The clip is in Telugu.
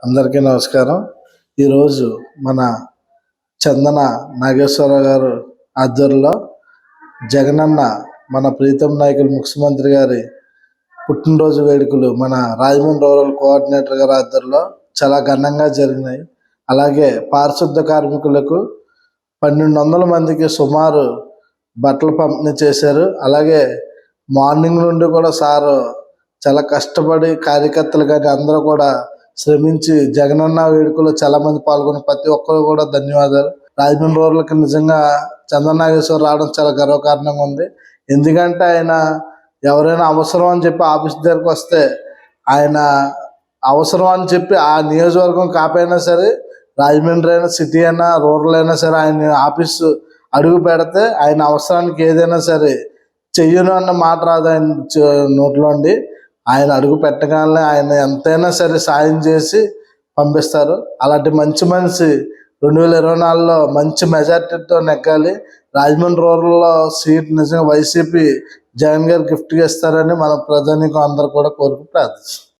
అందరికీ నమస్కారం. ఈరోజు మన చందన నాగేశ్వరరావు గారు ఆధ్వర్యంలో జగనన్న మన ప్రీతం నాయకులు ముఖ్యమంత్రి గారి పుట్టినరోజు వేడుకలు మన రాజమండ్రి రూరల్ కోఆర్డినేటర్ గారి ఆధ్వర్యంలో చాలా ఘనంగా జరిగినాయి. అలాగే పారిశుద్ధ కార్మికులకు పన్నెండు వందల మందికి సుమారు బట్టలు పంపిణీ చేశారు. అలాగే మార్నింగ్ నుండి కూడా సారు చాలా కష్టపడి కార్యకర్తలు కానీ అందరూ కూడా శ్రమించి జగనన్న వేడుకలో చాలా మంది పాల్గొని ప్రతి ఒక్కరు కూడా ధన్యవాదాలు. రాజమండ్రి రోడ్లకి నిజంగా చంద్రనాగేశ్వర రావడం చాలా గర్వకారణంగా ఉంది. ఎందుకంటే ఆయన ఎవరైనా అవసరం అని చెప్పి ఆఫీస్ దగ్గరకు వస్తే ఆయన అవసరం అని చెప్పి ఆ నియోజకవర్గం కాపైనా సరే రాజమండ్రి అయినా సిటీ అయినా రూరల్ అయినా సరే ఆయన ఆఫీసు అడుగు పెడితే ఆయన అవసరానికి ఏదైనా సరే చెయ్యను అన్న మాట రాదు ఆయన నోట్లో నోట్లోండి ఆయన అడుగు పెట్టగానే ఆయన ఎంతైనా సరే సాయం చేసి పంపిస్తారు. అలాంటి మంచి మనిషి రెండు వేల ఇరవై నాలుగులో మంచి మెజార్టీతో నెగ్గాలి. రాజమండ్రి రూరల్లో సీట్ నిజంగా వైసీపీ జగన్ గారు గిఫ్ట్గా ఇస్తారని మన ప్రధానికి అందరూ కూడా కోరుకు ప్రార్థిస్తాం